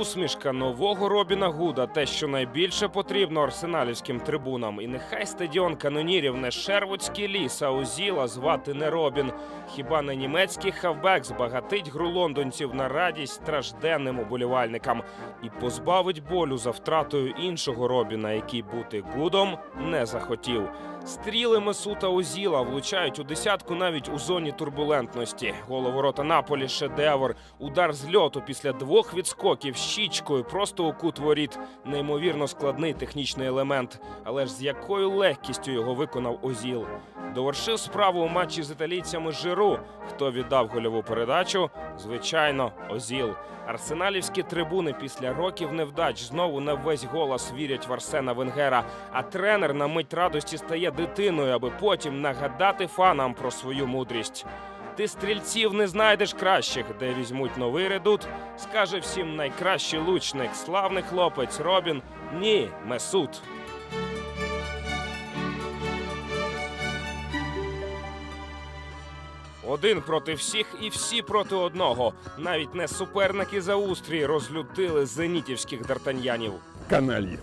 Усмішка нового Робіна Гуда те, що найбільше потрібно арсеналівським трибунам. І нехай стадіон канонірів не Шервудський ліс, а Озіла звати не Робін. Хіба не німецький хавбек збагатить гру лондонців на радість стражденним уболівальникам і позбавить болю за втратою іншого Робіна, який бути Гудом не захотів. Стріли Месута Озіла влучають у десятку навіть у зоні турбулентності. Головорота Наполі шедевр. Удар з льоту після двох відскоків щічкою просто у кут воріт. Неймовірно складний технічний елемент. Але ж з якою легкістю його виконав Озіл. Довершив справу у матчі з італійцями Жиру. Хто віддав гольову передачу? Звичайно, Озіл. Арсеналівські трибуни після років невдач знову на весь голос вірять в Арсена Венгера. А тренер на мить радості стає дитиною, аби потім нагадати фанам про свою мудрість. Ти стрільців не знайдеш кращих, де візьмуть новий редут. Скаже всім найкращий лучник, славний хлопець Робін. Ні, Месут. Один проти всіх і всі проти одного. Навіть не суперники за устрій розлютили зенітівських дартаньянів. Канальї.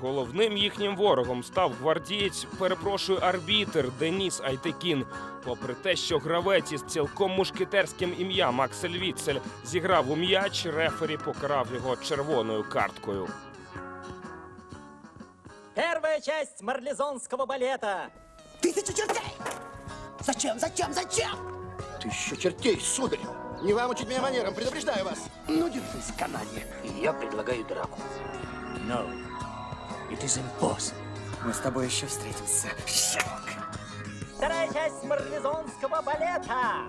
Головним їхнім ворогом став гвардієць, перепрошую, арбітер Деніс Айтекін. Попри те, що гравець із цілком мушкетерським ім'ям Аксель Віцель зіграв у м'яч, рефері покарав його червоною карткою. Первая часть марлезонского балета. Тысяча чертей! Зачем, зачем, зачем? Тысяча чертей, сударь! Не вам учить меня манерам, предупреждаю вас! Ну, держись, каналья. Я предлагаю драку. No, it is impossible. Мы с тобой еще встретимся, щенок. Вторая часть марлезонского балета.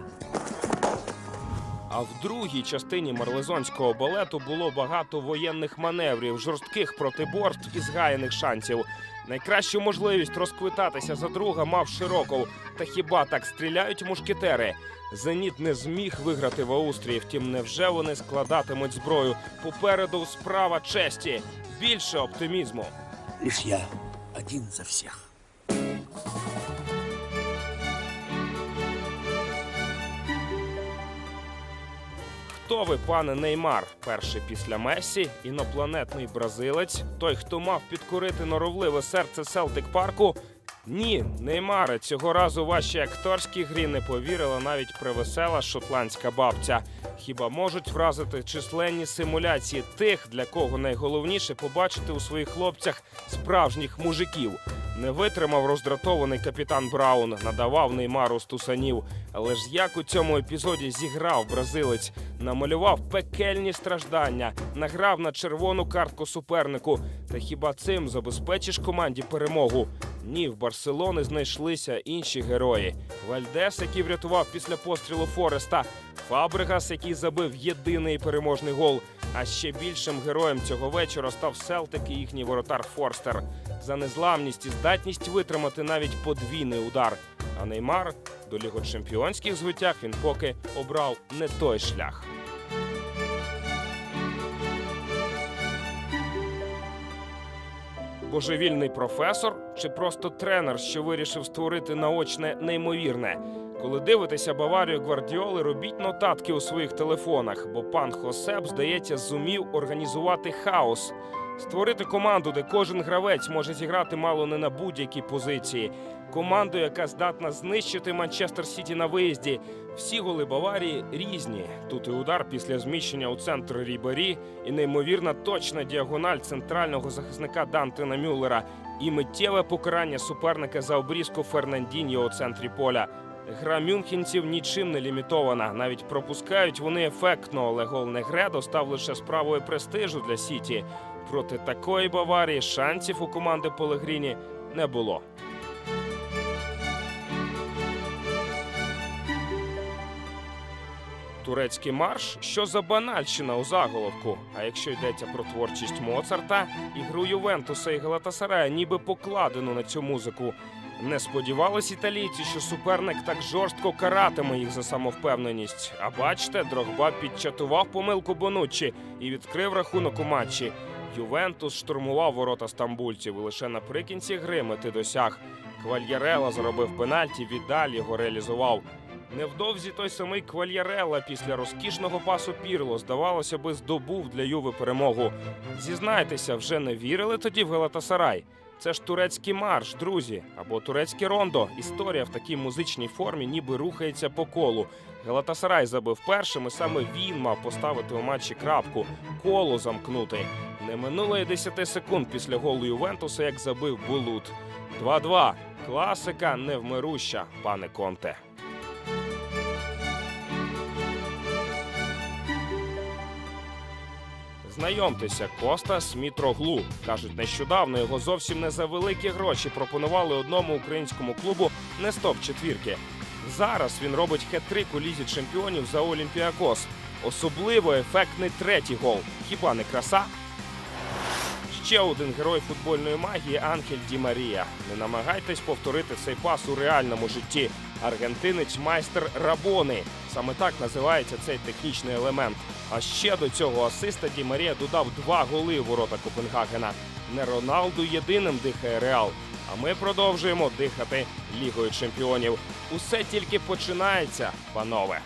А в другій частині марлезонського балету було багато воєнних маневрів, жорстких протиборств і згаяних шансів. Найкращу можливість розквитатися за друга мав Широков. Та хіба так стріляють мушкетери? Зеніт не зміг виграти в Аустрії. Втім, невже вони складатимуть зброю? Попереду справа честі. Більше оптимізму. Лишь я один за всех. Хто ви, пане Неймар? Перший після Месі, інопланетний бразилець, той, хто мав підкорити норовливе серце Селтик Парку. Ні, Неймаре, цього разу вашій акторській грі не повірила навіть привесела шотландська бабця. Хіба можуть вразити численні симуляції тих, для кого найголовніше побачити у своїх хлопцях справжніх мужиків? Не витримав роздратований капітан Браун, надавав Неймару стусанів. Але ж як у цьому епізоді зіграв бразилець, намалював пекельні страждання, награв на червону картку супернику. Та хіба цим забезпечиш команді перемогу? Ні, в Барселони знайшлися інші герої. Вальдес, який врятував після пострілу Фореста, Фабригас, який забив єдиний переможний гол. А ще більшим героєм цього вечора став Селтик і їхній воротар Форстер за незламність і здатність витримати навіть подвійний удар. А Неймар до лігочемпіонських звитяг він поки обрав не той шлях. Божевільний професор чи просто тренер, що вирішив створити наочне неймовірне. Коли дивитеся Баварію Гвардіоли, робіть нотатки у своїх телефонах, бо пан Хосеп, здається, зумів організувати хаос. Створити команду, де кожен гравець може зіграти мало не на будь-якій позиції. Команду, яка здатна знищити Манчестер Сіті на виїзді. Всі голи Баварії різні. Тут і удар після зміщення у центр Рібері, і неймовірна точна діагональ центрального захисника Дантена Мюллера, і миттєве покарання суперника за обрізку Фернандіньо у центрі поля. Гра мюнхенців нічим не лімітована. Навіть пропускають вони ефектно, але гол Негредо став лише справою престижу для Сіті. Проти такої Баварії шансів у команди Пелегріні не було. Турецький марш, що за банальщина у заголовку. А якщо йдеться про творчість Моцарта, ігру Ювентуса і Галатасарая ніби покладено на цю музику. Не сподівались італійці, що суперник так жорстко каратиме їх за самовпевненість. А бачите, Дрогба підчатував помилку Бонуччі і відкрив рахунок у матчі. Ювентус штурмував ворота стамбульців і лише наприкінці гри мети досяг. Квальярела заробив пенальті, Відаль його реалізував. Невдовзі той самий Квальярелла після розкішного пасу Пірло, здавалося би, здобув для Юви перемогу. Зізнайтеся, вже не вірили тоді в Галатасарай? Це ж турецький марш, друзі, або турецьке рондо. Історія в такій музичній формі ніби рухається по колу. Галатасарай забив першим, і саме він мав поставити у матчі крапку, коло замкнути. Не минуло й 10 секунд після голу Ювентуса, як забив Булут. 2-2. Класика невмируща, пане Конте. Знайомтеся, Костас Мітроглу. Кажуть, нещодавно його зовсім не за великі гроші пропонували одному українському клубу не стоп четвірки. Зараз він робить хет-трик у лізі чемпіонів за Олімпіакос. Особливо ефектний третій гол. Хіба не краса? Ще один герой футбольної магії Анхель Ді Марія. Не намагайтесь повторити цей пас у реальному житті. Аргентинець майстер Рабони. Саме так називається цей технічний елемент. А ще до цього асиста Ді Марія додав два голи у ворота Копенгагена. Не Роналду єдиним дихає Реал. А ми продовжуємо дихати Лігою чемпіонів. Усе тільки починається, панове.